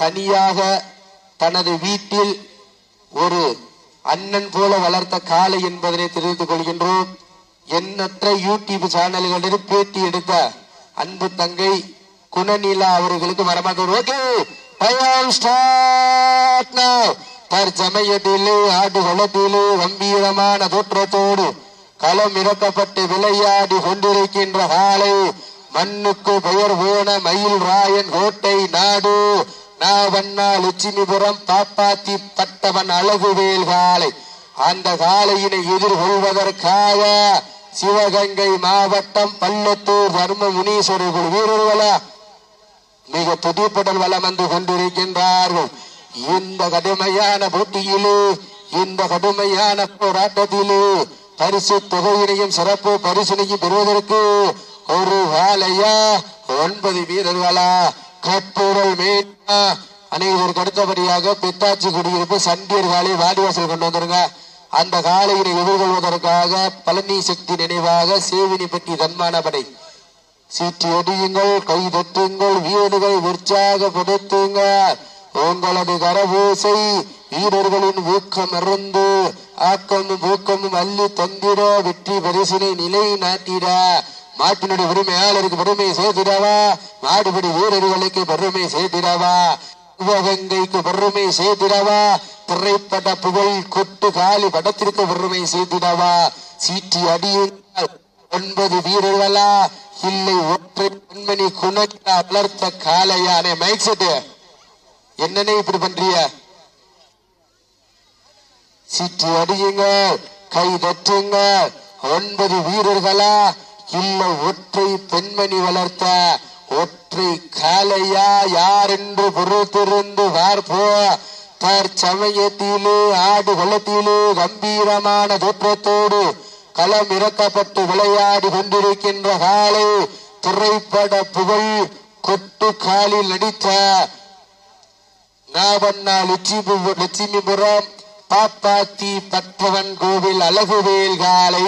தனியாக தனது வீட்டில் ஒரு அண்ணன் போல வளர்த்த காளை என்பதனை தெரிவித்துக் கொள்கின்றோம். எண்ணற்ற யூடியூப் சேனல்களில் பேட்டி எடுத்த அன்பு தங்கை குணநீலா அவர்களுக்கு மரமாக ஓகே பயம் ஸ்டார்ட் தற்சமயத்திலே ஆடு குளத்திலே கம்பீரமான தோற்றத்தோடு களம் இறக்கப்பட்டு விளையாடி கொண்டிருக்கின்ற காலை மண்ணுக்கு பெயர் போன மயில் ராயன் கோட்டை நாடு. நாவண்ணா லட்சுமிபுரம் பாப்பாத்தி பட்டவன் அழகுவேல் காலை அந்த காலையினை எதிர்கொள்வதற்காக சிவகங்கை மாவட்டம் பள்ளத்தூர் தர்ம முனீஸ்வரர் குழு வீரர்களா மிக துதிப்புடன் வளம் வந்து கொண்டிருக்கின்றார்கள். இந்த கடுமையான போட்டியிலே இந்த கடுமையான போராட்டத்திலே பரிசு தொகையினையும் சிறப்பு பரிசினையும் பெறுவதற்கு ஒரு வாழையா ஒன்பது வீரர்களா கட்டுரல் மேட்டா அனைவருக்கு அடுத்தபடியாக பித்தாச்சி குடியிருப்பு சண்டியர் காலை வாடிவாசல் கொண்டு வந்துருங்க. அந்த காலையினை எதிர்கொள்வதற்காக பழனி சக்தி நினைவாக சேவினிப்பட்டி தன்மான படை. சீட்டி அடியுங்கள் கை தட்டுங்கள் வீரர்களை உற்சாகப்படுத்துங்க உங்களது கரபூசை வீரர்களின் ஊக்கம் இருந்து ஆக்கமும் ஊக்கமும் அள்ளி தந்திட வெற்றி பரிசினை நிலை நாட்டிட மாட்டினுடைய உரிமையாளருக்கு பெருமையை சேர்த்திடாவா? நாடுபடி வீரர்களுக்கு பெருமையை சேர்த்திடாவா? சிவகங்கைக்கு பெருமை சேர்த்திடவா? திரைப்பட புகழ் கொட்டு காலி படத்திற்கு பெருமை சேர்த்திடவா? சீட்டி அடியுங்கள். ஒன்பது வீரர்களா? இல்லை ஒற்றை பெண்மணி குணத்தா வளர்த்த காலையானே மைக் செட்டு என்னன்னு இப்படி பண்றிய சீற்றி அடியுங்க கை தட்டுங்க ஒன்பது வீரர்களா? உள்ள ஒற்றை பெண்மணி வளர்த்த ஒற்றை காலையா யார் என்று பொறுத்திருந்து பார்ப்போ தற்சமயத்திலே ஆடு குளத்திலே கம்பீரமான தோற்றத்தோடு களம் இறக்கப்பட்டு விளையாடி கொண்டிருக்கின்ற காலை திரைப்பட புகழ் கொட்டு காலில் நடித்த நாவண்ணா லட்சுமி லட்சுமிபுரம் பாப்பாத்தி பட்டவன் கோவில் அழகுவேல் காலை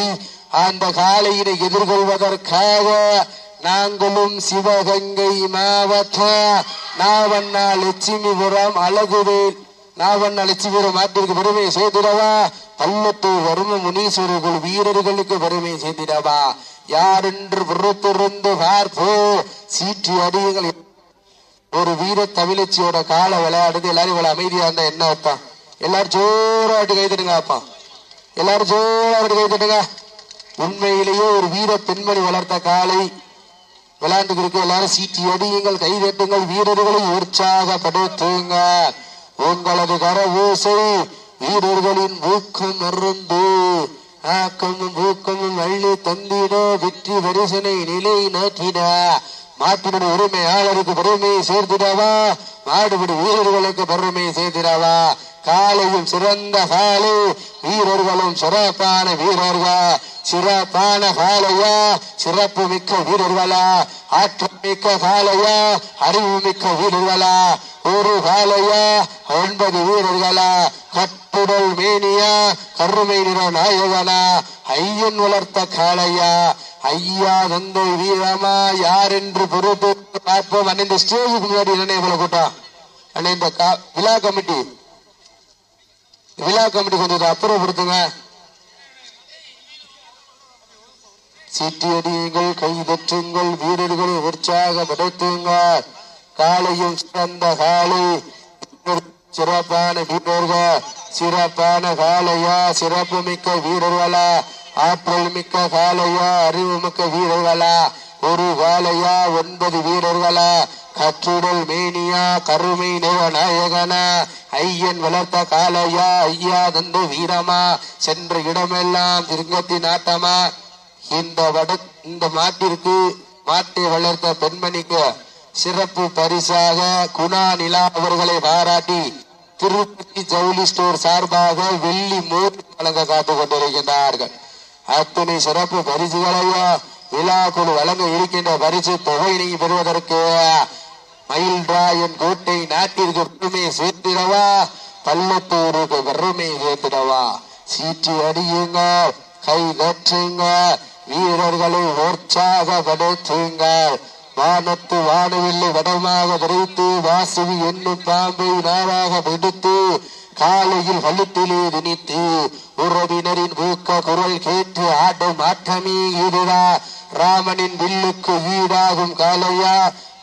அந்த காலையினை எதிர்கொள்வதற்காக நாங்களும் சிவகங்கை மாவட்ட நாவண்ணா லட்சுமிபுரம் அழகுவேல் நாவண்ணா லட்சுமிபுரம் மாட்டிற்கு பெருமை செய்திடவா பள்ளத்தூர் வரும முனீஸ்வரர்கள் வீரர்களுக்கு பெருமை செய்திடவா யாரென்று என்று பொறுத்திருந்து பார்ப்போ சீற்றி அடியுங்கள். ஒரு வீர தமிழச்சியோட கால விளையாடுது. எல்லாரும் இவ்வளவு அமைதியா இருந்தா என்ன அர்த்தம்? எல்லாரும் ஜோராட்டு கை தட்டுங்க அப்பா. எல்லாரும் ஜோராட்டு கை தட்டுங்க. உண்மையிலேயே ஒரு வீர பெண்மணி வளர்த்த காலை விளையாண்டு இருக்கு எல்லாரும் சீட்டி அடியுங்கள் கை தட்டுங்கள் வீரர்களை உற்சாகப்படுத்துங்க உங்களது கர ஓசை வீரர்களின் ஊக்கம் இருந்து ஆக்கமும் ஊக்கமும் அள்ளி தந்திட வெற்றி வரிசனை நிலை நாட்டிட. மாட்டினுடைய உரிமையாளருக்கு பெருமையை சேர்த்திடவா மாடுபடி வீரர்களுக்கு பெருமையை சேர்த்திடவா காலையும் சிறந்த காலை வீரர்களும் சிறப்பான வீரர்கள். சிறப்பான காலையா சிறப்பு மிக்க வீரர்களா ஆற்றல் மிக்க காலையா அறிவு மிக்க வீரர்களா ஒரு காலையா ஒன்பது வீரர்களா கட்டுடல் மேனியா கருமை நிற நாயகனா ஐயன் வளர்த்த காளையா ஐயா தந்தை வீரமா யார் என்று பொறுத்து பார்ப்போம். அண்ணன் இந்த ஸ்டேஜுக்கு முன்னாடி என்ன இவ்வளவு கூட்டம்? அண்ணன் இந்த கா- விழா கமிட்டி. விழா கமிட்டி கொஞ்சம் அப்புறப்படுத்துங்க. சீட்டியடியுங்கள் கைதற்றுங்கள் வீரர்களை உற்சாகப்படுத்துங்க காலையும் சிறந்த காலை. சிறப்பான வீரர்கள்? சிறப்பான காலையா? சிறப்பு மிக்க வீரர்களா? ஆற்றல் மிக்க காலையா? அறிவு மிக்க வீரர்களா? ஒரு காலையா? ஒன்பது வீரர்களா? கற்றுடல் மேனியா? கருமை நிற நாயகனா ஐயன் வளர்த்த காலையா ஐயா தந்து வீரமா? சென்ற இடமெல்லாம் திருங்கத்தின் ஆட்டமா? இந்த வட இந்த மாட்டிற்கு மாட்டை வளர்த்த பெண்மணிக்கு சிறப்பு பரிசாக குணா நிலா அவர்களை பாராட்டி திருப்பதி ஜவுளி ஸ்டோர் சார்பாக வெள்ளி மோதி வழங்க காத்து கொண்டிருக்கின்றார்கள். அத்தனை சிறப்பு பரிசுகளையும் விழா குழு வழங்க இருக்கின்ற பரிசு தொகையினை பெறுவதற்கு மயில்ராயன் கோட்டை நாட்டிற்கு பெருமை சேர்த்திடவா? பள்ளத்தூருக்கு பெருமை சேர்த்திடவா? சீற்றி அடியுங்க கை நற்றுங்க வீரர்களை உற்சாகப்படுத்துங்க வானத்து வானவில்லை வடமாக விரைத்து வாசுவி என்னும் பாம்பை நாவாக விடுத்து காலையில் வலுத்திலே திணித்து உறவினரின் ஊக்க குரல் கேட்டு ஆடும் ஆட்டமே இதுடா ராமனின் வில்லுக்கு ஈடாகும் காலையா.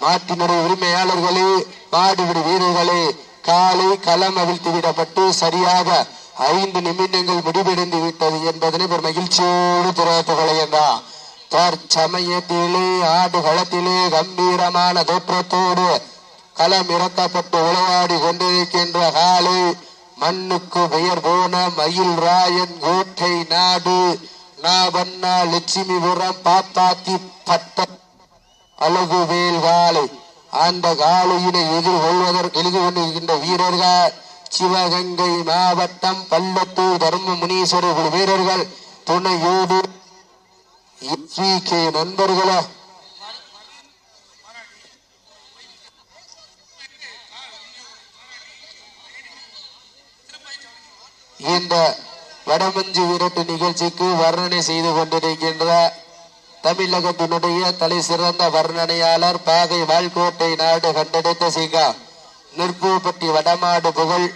மாட்டினுடைய உரிமையாளர்களே மாடுபிடி வீரர்களே காலை களம் அவிழ்த்து விடப்பட்டு சரியாக ஐந்து நிமிடங்கள் முடிவடைந்து விட்டது என்பதனை ஒரு மகிழ்ச்சியோடு தெரிவித்துக் கொள்கின்றார் தற்சமயத்திலே ஆடு களத்திலே கம்பீரமான தோற்றத்தோடு களம் இறக்கப்பட்டு உளவாடி கொண்டிருக்கின்ற காலை மண்ணுக்கு பெயர் போன மயில் ராயன் கோட்டை நாடு நாவண்ணா லட்சுமிபுரம் பாப்பாத்தி பட்ட அழகு வேல் காலை. அந்த காலையினை எதிர்கொள்வதற்கு எழுதி கொண்டிருக்கின்ற வீரர்கள் சிவகங்கை மாவட்டம் பள்ளத்தூர் தர்ம முனீஸ்வரர் குழு வீரர்கள் துணையோடு கே நண்பர்களா. இந்த வடமஞ்சு விரட்டு நிகழ்ச்சிக்கு வர்ணனை செய்து கொண்டிருக்கின்ற தமிழகத்தினுடைய தலை சிறந்த வர்ணனையாளர் பாகை வாழ்கோட்டை நாடு கண்டெடுத்த சிங்கா. நிற்பூப்பட்டி வடமாடு புகழ்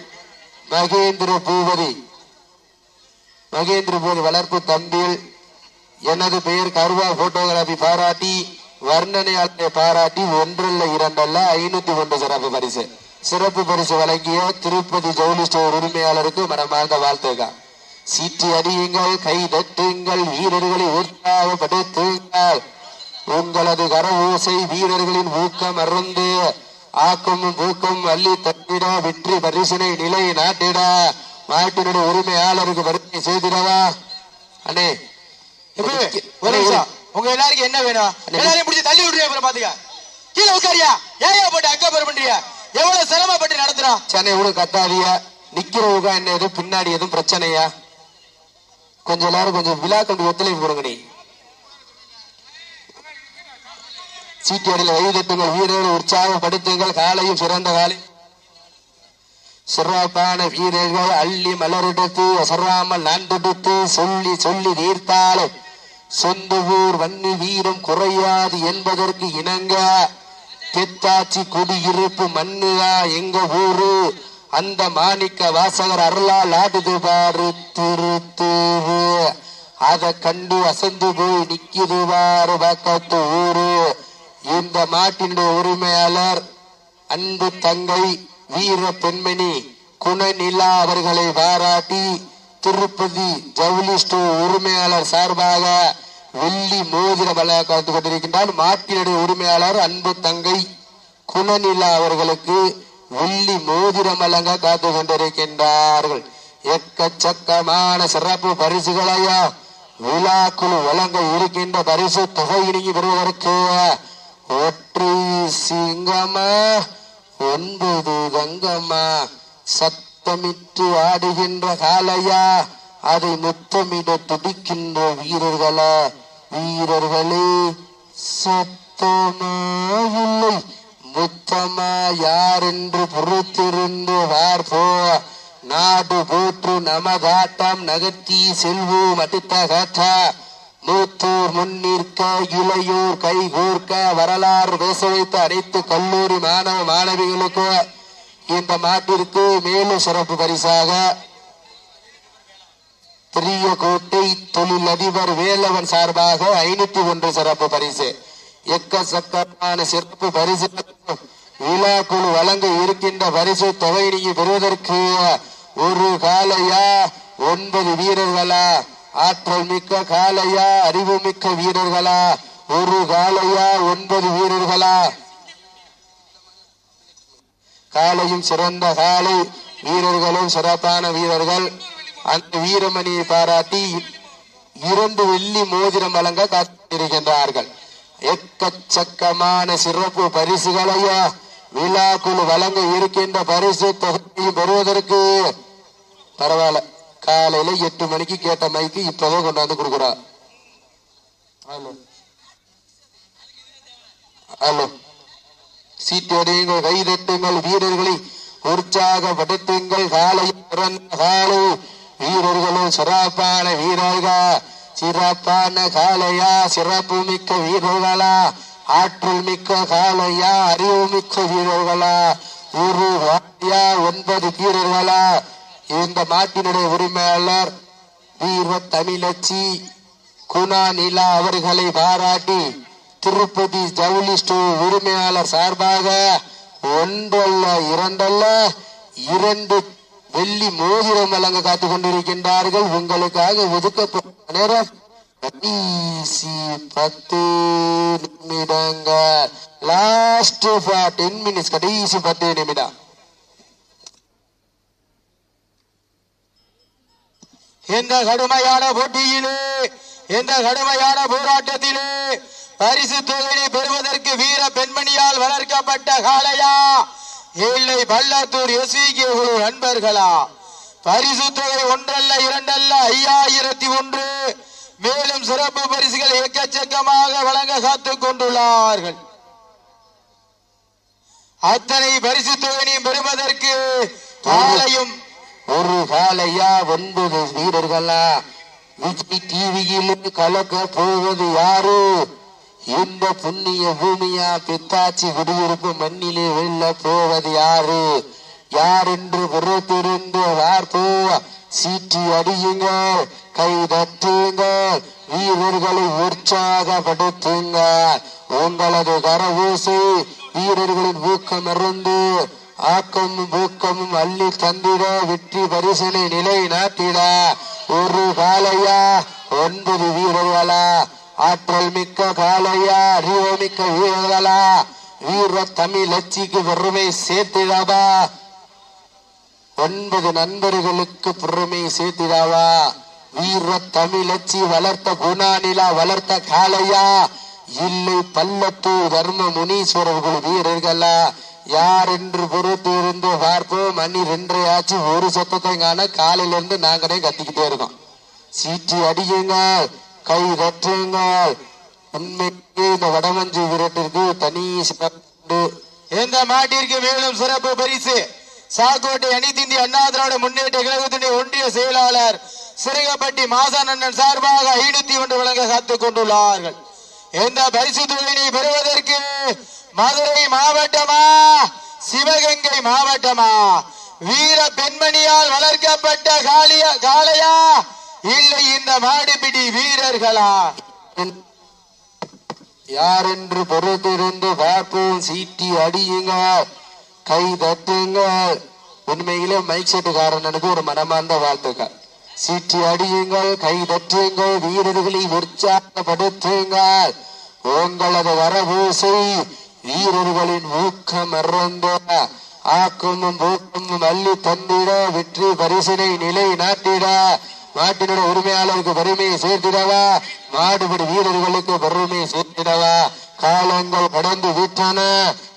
மகேந்திர பூபதி. மகேந்திர பூபதி வளர்ப்பு தம்பில் எனது பெயர் கருவா போட்டோகிராபி பாராட்டி வர்ணனையாளரை பாராட்டி ஒன்றல்ல இரண்டல்ல ஐநூத்தி ஒன்று சிறப்பு பரிசு. சிறப்பு பரிசு வழங்கிய திருப்பதி ஜவுளி ஸ்டோர் உரிமையாளருக்கு மனமார்ந்த வாழ்த்துக்கள். சீட்டி அடியுங்கள் கை தட்டுங்கள் வீரர்களை உற்சாகப்படுத்துங்கள். உங்களது கர ஓசை வீரர்களின் ஊக்கம் அருந்து. ஆக்கமும் ஊக்கம் அள்ளி தட்டிட வெற்றி பரிசினை நிலை நாட்டிட. நாட்டினுடைய உரிமையாளருக்கு வருகை செய்திடவா? அண்ணே. உங்க எல்லாருக்கும் என்ன வேணும்? எல்லாரையும் பிடிச்சி தள்ளி விடுறியா அப்புறம் பாத்துக்க. கீழே உட்காரியா? ஏயா போட்டு அக்கா பேர் பண்றியா? எவ்வளவு சிரமப்பட்டு நடத்துறோம் சென்னை கூட கத்தாதிய நிக்கிறவங்க என்ன எதுவும் பின்னாடி எதுவும் பிரச்சனையா? கொஞ்ச நேரம் கொஞ்சம் விழா கண்டு ஒத்துழைப்பு கொடுங்க நீ. சீட்டியடியில் வைதட்டுங்கள் வீரர்கள் உற்சாகப்படுத்துங்கள் காலையும் சிறந்த காலை. சிறப்பான வீரர்கள் அள்ளி மலரெடுத்து அசராமல் நான்தெடுத்து சொல்லி சொல்லி நீர்த்தாலே சொந்த ஊர் வன்னி வீரம் குறையாது என்பதற்கு இணங்க. தெத்தாச்சி குடியிருப்பு மண்ணுதா எங்க ஊரு? அந்த மாணிக்க வாசகர் அருளால் ஆடுது பாரு திரு திரு. அத கண்டு அசந்து போய் நிக்கிது பாரு பக்கத்து ஊரு. இந்த மாட்டினுடைய உரிமையாளர் அன்பு தங்கை வீர பெண்மணி குணநிலா அவர்களை பாராட்டி திருப்பதி ஜவுளி ஸ்டோர் உரிமையாளர் சார்பாக வெள்ளி மோதிர வழங்க கலந்து கொண்டிருக்கின்றார். மாட்டினுடைய உரிமையாளர் அன்பு தங்கை குணநிலா அவர்களுக்கு வெள்ளி மோதிரம் வழங்க காத்து கொண்டிருக்கின்றார்கள். எக்கச்சக்கமான சிறப்பு பரிசுகளையா விழாக்குழு வழங்க இருக்கின்ற பரிசு தொகையினை பெறுவதற்கு ஒற்றை சிங்கமா ஒன்பது கங்கம்மா சத்தமிட்டு ஆடுகின்ற காலையா அதை முத்தமிட துடிக்கின்ற வீரர்களா? வீரர்களே சத்தமா இல்லை முத்தமா யார் என்று பொறுத்திருந்து பார்ப்போ நாடு போற்று நமதாட்டம் நகர்த்தி செல்வோம் அடுத்த காற்றா. மூத்தூர் முன்னிற்க இளையோர் கை கோர்க்க வரலாறு பேச வைத்த அனைத்து கல்லூரி மாணவ மாணவிகளுக்கு இந்த மாட்டிற்கு மேலும் சிறப்பு பரிசாக பெரியகோட்டை தொழில் அதிபர் வேலவன் சார்பாக ஐநூத்தி ஒன்று சிறப்பு பரிசு. எக்கச்சக்கமான சிறப்பு பரிசு. விழா குழு வழங்க இருக்கின்ற பரிசு தொகை நீங்க பெறுவதற்கு ஒரு காலையா ஒன்பது வீரர்களா? ஆற்றல் மிக்க காலையா அறிவு மிக்க வீரர்களா? ஒரு காலையா ஒன்பது வீரர்களா? காலையும் சிறந்த காலை வீரர்களும் சிறப்பான வீரர்கள். அந்த வீரமணியை பாராட்டி இரண்டு வெள்ளி மோதிரம் வழங்க காத்திருக்கின்றார்கள். எக்கச்சக்கமான சிறப்பு பரிசுகளையா விழாக்குழு வழங்க இருக்கின்ற பரிசு தொகையை பெறுவதற்கு பரவாயில்ல. காலையில எட்டு மணிக்கு கேட்ட மைக்கு இப்பவே கொண்டாந்து கொடுக்குறா. ஹலோ. ஹலோ. சீட்டடியுங்கள் கைதட்டுங்கள் வீரர்களை உற்சாகப்படுத்துங்கள் காலை காலை. வீரர்களும் சிறப்பான வீரர்கள் சிறப்பான காலையா சிறப்பு மிக்க வீரர்களா ஆற்றல் மிக்க காளையா அறிவு மிக்க வீரர்களா ஒரு வாயா ஒன்பது வீரர்களா இந்த மாட்டினுடைய உரிமையாளர் வீர தமிழச்சி குணா நிலா அவர்களை பாராட்டி திருப்பதி ஜவுளி ஸ்டோர் உரிமையாளர் சார்பாக ஒன்றல்ல இரண்டல்ல இரண்டு வெள்ளி மோதிரம் வழங்க காத்து கொண்டிருக்கின்றார்கள். உங்களுக்காக ஒதுக்கப்பட்ட நேரம் கடைசி பத்து நிமிடங்கள். லாஸ்ட் டென் மினிட்ஸ் கடைசி பத்து நிமிடம். இந்த கடுமையான போட்டியிலே இந்த கடுமையான போராட்டத்திலே பரிசு தொகையை பெறுவதற்கு வீர பெண்மணியால் வளர்க்கப்பட்ட காளையா? இல்லை பள்ளத்தூர் எஸ்விகே குழு நண்பர்களா? பரிசு தொகை ஒன்றல்ல இரண்டல்ல ஐயாயிரத்தி ஒன்று. மேலும் சிறப்பு பரிசுகள் எக்கச்சக்கமாக வழங்க காத்துக் கொண்டுள்ளார்கள். அத்தனை பரிசு தொகையையும் பெறுவதற்கு காலையும் ஒரு காலையா ஒன்பது வீரர்களா? விஜய் டிவியில் கலக்க போவது யாரு? இந்த புண்ணிய பூமியா பித்தாச்சி குடியிருப்பு மண்ணிலே வெல்ல போவது யாரு? யார் என்று பொறுத்திருந்து வார்ப்போ சீட்டி அடியுங்கள் கை தட்டுங்கள் வீரர்களை உற்சாகப்படுத்துங்கள். உங்களது கரவூசி வீரர்களின் ஊக்கம் இருந்து ஆக்கமும் ஊக்கமும் அள்ளி தந்திட வெற்றி பரிசனை நிலை நாட்டிடா. ஒரு காலையா? ஒன்பது வீரர்களா? ஆற்றல் மிக்க காலையா? அறிவு மிக்க வீரர்களா? வீர தமிழ் அச்சிக்கு பெருமை சேர்த்திடாவா ஒன்பது நண்பர்களுக்கு பெருமை சேர்த்திடாவா வீர தமிழச்சி வளர்த்த குணாநிலா வளர்த்த காலையா? இல்லை பல்லத்தூர் தர்ம முனீஸ்வரர்கள் வீரர்களா? யார் என்று பொறுத்து இருந்து பார்ப்போம்? மணி ரெண்டரை ஆச்சு ஒரு சத்தத்தை காண காலையில இருந்து நாங்களே கத்திக்கிட்டே இருக்கோம். சீற்றி அடியுங்க கை தட்டுங்கள். உண்மைக்கு இந்த வடமஞ்சு விரட்டிற்கு தனி சிறப்பு. உண்டு. இந்த மாட்டிற்கு மேலும் சிறப்பு பரிசு? சாக்கோட்டை அனைத்து அண்ணா திராவிட முன்னேற்ற கழகத்தினுடைய ஒன்றிய செயலாளர் சிறுகப்பட்டி மாசானண்ணன் சார்பாக ஐநூத்தி ஒன்று வழங்க காத்துக் கொண்டுள்ளார்கள். இந்த பரிசு தொகையினை பெறுவதற்கு மதுரை மாவட்டமா? சிவகங்கை மாவட்டமா? வீர பெண்மணியால் வளர்க்கப்பட்ட காளியா காளையா? இல்லை இந்த மாடுபிடி வீரர்களா? யார் என்று பொறுத்திருந்து பார்ப்போம் சீட்டி அடியுங்க கை தட்டுங்கள். உண்மையிலே மைக் செட்டுக்காரனுக்கு ஒரு மனமார்ந்த வாழ்த்துக்கள். சீட்டி அடியுங்கள் கை தட்டுங்கள் வீரர்களை உற்சாகப்படுத்துங்கள். உங்களது வரபூசை வீரர்களின் ஊக்கம் அறந்த ஆக்கமும் ஊக்கமும் அள்ளி தந்திட வெற்றி பரிசினை நிலை நாட்டிட. மாட்டினுடைய உரிமையாளருக்கு வறுமையை சேர்த்திடவா? மாடுபடி வீரர்களுக்கு வறுமையை சேர்த்திடவா? காலங்கள் கடந்து விட்டன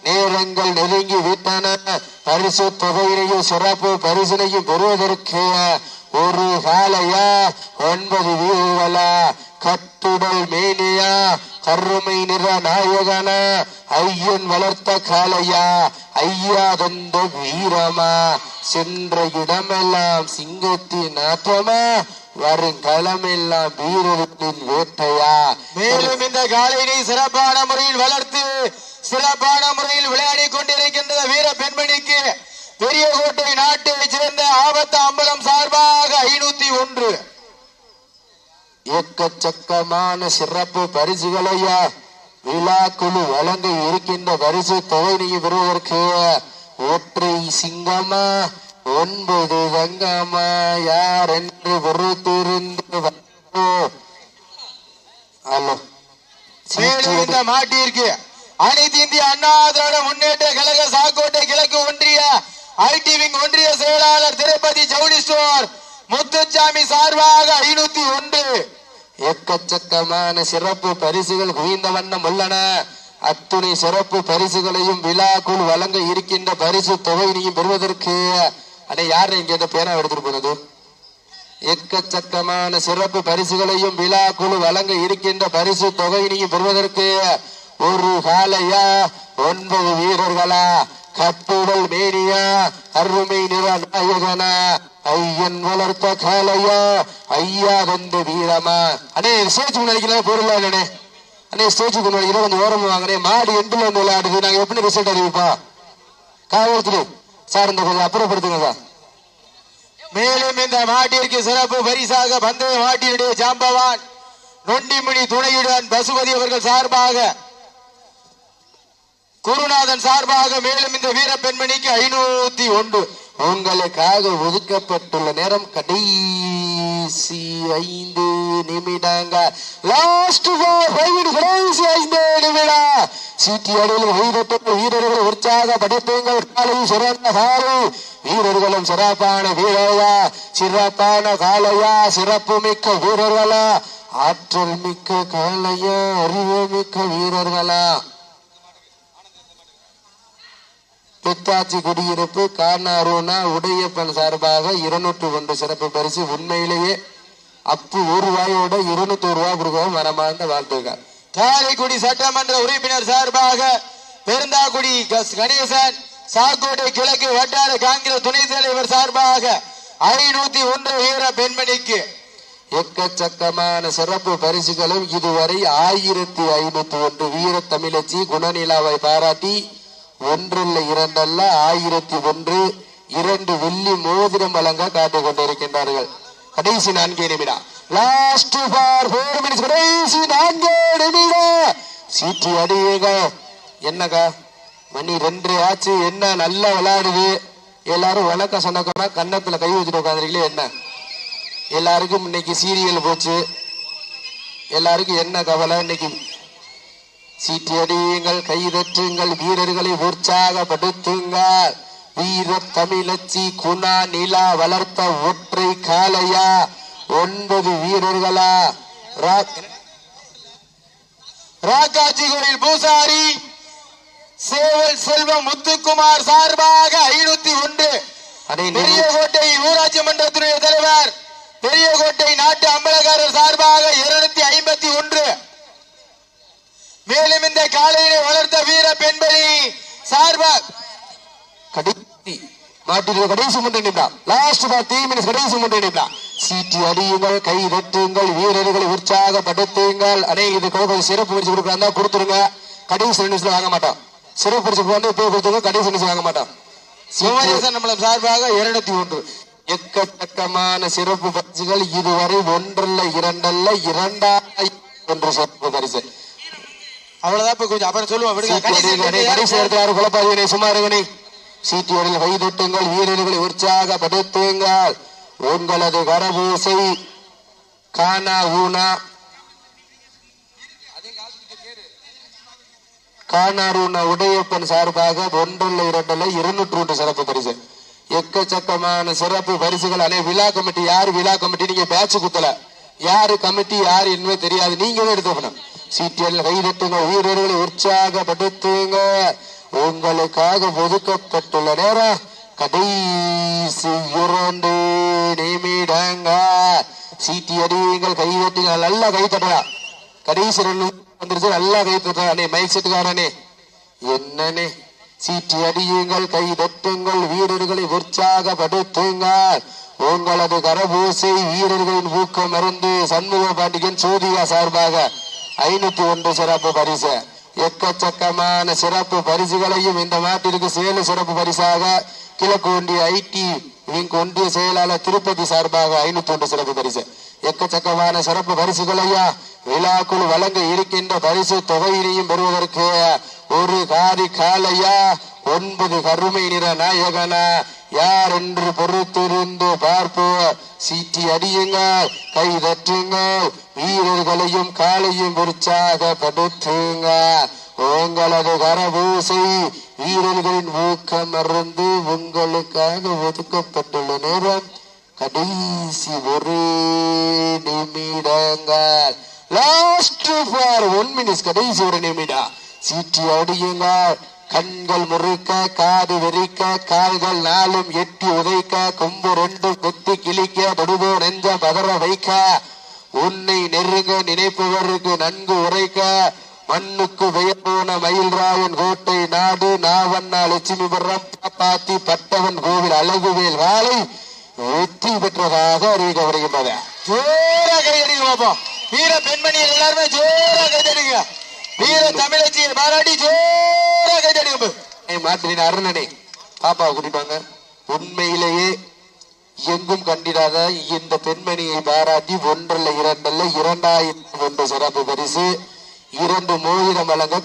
நேரங்கள் நெருங்கி விட்டன பரிசு தொகையினையும் சிறப்பு பரிசினையும் பெறுவதற்கு ஒரு காலையா ஒன்பது வீரர்களா? கத்துடல் மேனியா கருமை நிற நாயகனா ஐயன் வளர்த்த காளையா ஐயா தந்த வீரமா சென்ற இடமெல்லாம் சிங்கத்தின் வருங் களமெல்லாம் வீரத்தின் வேட்டையா. மேலும் இந்த காலையினை சிறப்பான முறையில் வளர்த்து சிறப்பான முறையில் விளையாடி கொண்டிருக்கின்ற வீர பெண்மணிக்கு பெரிய கோட்டை நாட்டில் சிறந்த ஆபத்த அம்பலம் சார்பாக ஐநூத்தி ஒன்று. எக்கச்சக்கமான சிறப்பு பரிசுகளையா விழா குழு வழங்க இருக்கின்ற பரிசு தொகையை பெறுவதற்கு ஒற்றை சிங்கமா ஒன்பது தங்கமா யார் என்று பொறுத்திருந்து பார்ப்போம். ஹலோ மேலும் அனைத்து இந்திய அண்ணா திராவிட முன்னேற்ற கழக சாக்கோட்டை கிழக்கு ஒன்றிய ஐடி விங் ஒன்றிய செயலாளர் திருப்பதி ஜவுடி ஸ்டோர் முத்துச்சாமி சார்பாக ஐநூத்தி ஒன்று. எக்கச்சக்கமான சிறப்பு பரிசுகள் குவிந்த வண்ணம் உள்ளன. அத்துணை சிறப்பு பரிசுகளையும் விழாக்குள் வழங்க இருக்கின்ற பரிசு தொகையினையும் பெறுவதற்கு. அடே யாரு இங்க இந்த பேனா எடுத்துட்டு போனது? எக்கச்சக்கமான சிறப்பு பரிசுகளையும் விழாக்குழு வழங்க இருக்கின்ற பரிசு தொகையினையும் பெறுவதற்கு. ஒரு காலையா ஒன்பது வீரர்களா? கப்புடல் மேனியா? அருமை நிற நாயகனா ஐயன் வளர்த்த காலையா ஐயா வந்த வீரமா அண்ணே ஸ்டேஜ் முன்னாடி பொருளா இல்லனே அண்ணே? ஸ்டேஜுக்கு முன்னாடி கொஞ்சம் ஓரம் வாங்கினே மாடு எண்டில் வந்து விளையாடுது. நாங்க எப்படி ரிசல்ட் அறிவிப்பா? காவல்துறை. சார் இந்த கொஞ்சம் அப்புறப்படுத்துங்க சார். மேலும் இந்த மாட்டிற்கு சிறப்பு பரிசாக பந்தய மாட்டினுடைய ஜாம்பவான் நொண்டிமணி துணையுடன் பசுபதி அவர்கள் சார்பாக குருநாதன் சார்பாக மேலும் இந்த வீர பெண்மணிக்கு ஐநூத்தி ஒன்று. உங்களுக்காக ஒதுக்கப்பட்டுள்ள நேரம் கடைசி ஐந்து நிமிடங்க. லாஸ்ட் கடைசி ஐந்து நிமிடம். சீட்டி அடியில் வீரர்கள் உற்சாக உற்சாகப்படுத்துங்கள் காலை சிறந்த காலை. வீரர்களும் சிறப்பான வீரர்களா? சிறப்பான காலையா? சிறப்பு மிக்க வீரர்களா? ஆற்றல் மிக்க காலையா? அறிவு மிக்க வீரர்களா? தெற்காட்சி குடியிருப்பு கானாரூனா உடையப்பன் சார்பாக இருநூற்று ஒன்று சிறப்பு பரிசு. உண்மையிலேயே அப்பு ஒரு ரூபாயோட இருநூத்தி ஒரு ரூபாய் கொடுக்கவும் மனமார்ந்த வாழ்த்துக்கள். காரைக்குடி சட்டமன்ற உறுப்பினர் சார்பாக பெருந்தாக்குடி கஸ்- கணேசன் சாக்கோட்டை கிழக்கு வட்டார காங்கிரஸ் துணைத் தலைவர் சார்பாக ஐநூத்தி ஒன்று வீர பெண்மணிக்கு எக்கச்சக்கமான சிறப்பு பரிசுகளும். இதுவரை ஆயிரத்தி ஐநூத்தி ஒன்று வீர தமிழச்சி குணநிலாவை பாராட்டி ஒன்றல்ல இரண்டல்ல ஆயிரத்தி ஒன்று இரண்டு வெள்ளி மோதிரம் வழங்க காத்து கொண்டிருக்கின்றார்கள் கடைசி நான்கே நிமிடம். லாஸ்ட் ஃபார் ஃபோர் மினிட்ஸ் கடைசி நான்கே நிமிடம். சீட்டு அடியுங்க. என்னக்கா? மணி ரெண்டு ஆச்சு. என்ன நல்லா விளையாடுது? எல்லாரும் வழக்க சொன்னக்கா கன்னத்துல கை வச்சுட்டு உட்காந்துருக்கீங்களே என்ன? எல்லாருக்கும் இன்னைக்கு சீரியல் போச்சு. எல்லாருக்கும் என்ன கவலை? இன்னைக்கு சீட்டி அடியுங்கள் கைதட்டுங்கள் வீரர்களை உற்சாகப்படுத்துங்கள் வீர தமிழச்சி குணா நிலா வளர்த்த ஒற்றை காளையா? ஒன்பது வீரர்களா? ரா- ராக்காச்சி கோயில் பூசாரி சேவல் செல்வம் முத்துக்குமார் சார்பாக ஐநூத்தி ஒன்று. அடே நீ- பெரியகோட்டை ஊராட்சி மன்றத்தினுடைய தலைவர் பெரியகோட்டை நாட்டு அம்பலகாரர் சார்பாக மேலும் இந்த காளையினை வளர்த்த வீர பெண்பணி சார்பாக கடைசி மாட்டிற்கு கடைசி மூன்று நிமிடம் லாஸ்ட் த்ரீ மினிட்ஸ் கடைசி மூன்று நிமிடம் சீட்டி அடியுங்கள் கை வெட்டுங்கள் வீரர்களை உற்சாகப்படுத்துங்கள். அடே இது கோவில் சிறப்பு பரிசு கொடுக்குறாங்க கொடுத்துருங்க. கடைசி நிமிஷம் வாங்க மாட்டோம். சிறப்பு பரிசு வந்து இப்போ கொடுத்துருங்க. கடைசி நிமிஷம் வாங்க மாட்டோம். சிவநேசன் நம்மளம் சார்பாக இருநூத்தி ஒன்று. எக்கச்சக்கமான சிறப்பு பரிசுகள். இதுவரை ஒன்றல்ல இரண்டல்ல இரண்டாயிரம் என்று சிறப்பு பரிசு. அவ்வளவுதான் இப்ப கொஞ்சம் அப்புறம் சொல்லுவோம். விடுங்க குழப்பாதீங்க சும்மா இருங்கனே சீட்டி அடியில் கைதட்டுங்கள் வீரர்களை உற்சாகப்படுத்துங்கள். உங்களது கரபூசை கானா ஊனா. கானாரூனா உடையப்பன் சார்பாக ஒன்றல்ல இரண்டல்ல இருநூற்று ஒன்று சிறப்பு பரிசு. எக்கச்சக்கமான சிறப்பு பரிசுகள். அனை விழா கமிட்டி யார் விழா கமிட்டி? நீங்க பேட்ச் குத்தல. யாரு கமிட்டி யாரு என்பது தெரியாது. நீங்க தான் எடுத்துக்கணும் சீற்றில் கைதட்டுங்க வீரர்களை உற்சாகப்படுத்துங்க உங்களுக்காக ஒதுக்கப்பட்டுள்ள நேரம் கடைசி இரண்டு நிமிடங்க. சீட்டி அடியுங்கள் கைதட்டுங்க நல்லா கைத்தட்டலாம் கடைசி ரெண்டு வந்துருச்சு நல்லா கை மைக் செட்டுக்காரனே என்னனே சீட்டி அடியுங்கள் கை தட்டுங்கள் வீரர்களை உற்சாகப்படுத்துங்கள் உங்களது கரபூசை வீரர்களின் ஊக்கம் மருந்து சண்முக பாண்டியன் சோதிகா சார்பாக ஐநூத்தி ஒன்று சிறப்பு பரிசு. எக்கச்சக்கமான சிறப்பு பரிசுகளையும் இந்த நாட்டிற்கு சேலு சிறப்பு பரிசாக கிழக்கு ஒன்றிய ஐடி விங் ஒன்றிய செயலாளர் திருப்பதி சார்பாக ஐநூத்தி ஒன்று சிறப்பு பரிசு. எக்கச்சக்கமான சிறப்பு பரிசுகளையா விழாக்குள் வழங்க இருக்கின்ற பரிசு தொகையினையும் பெறுவதற்கு ஒரு காரி காலையா ஒன்பது கருமை நிற நாயகனா யார் என்று பொறுத்திருந்து பார்ப்போம் சீட்டி அடியுங்கள் கை தட்டுங்கள் வீரர்களையும் காலையும் உற்சாகப்படுத்துங்க உங்களது கரபூசை வீரர்களின் ஊக்கம் அருந்து உங்களுக்காக ஒதுக்கப்பட்டுள்ள நேரம் கடைசி ஒரு நிமிடங்கள். லாஸ்ட் ஃபார் ஒன் மினிட்ஸ் கடைசி ஒரு நிமிடம். சீட்டி அடியுங்கள் கண்கள் முறுக்க காது வெறிக்க கால்கள் நாளும் எட்டி உதைக்க கொம்பு ரெண்டும் கொத்தி கிழிக்க தொடுபோ நெஞ்ச பதற வைக்க உன்னை நெருங்க நினைப்பவருக்கு நன்கு உரைக்க மண்ணுக்கு பெயர்போன மயில்ராயன் கோட்டை நாடு நாவண்ணா லட்சுமிபுரம் பாத்தி பட்டவன் கோவில் அழகுவேல் வாழை வெற்றி பெற்றதாக அறிவிக்கப்படுகின்றது ஜோரா கை பாப்போம் வீர பெண்மணி எல்லாருமே ஜோரா கைதடிங்க வீர தமிழச்சியின் பாராட்டி ஜோரா கைதடிங்க மாற்றின அருணனே பாப்பாவை குடிப்பாங்க உண்மையிலேயே எங்கும் கண்டிடாத இந்த பெண்மணியை பாராட்டி ஒன்றல்ல இரண்டல்ல இரண்டாயிரத்தி ஒன்று சிறப்பு பரிசு இரண்டு மோதிரம் வழங்க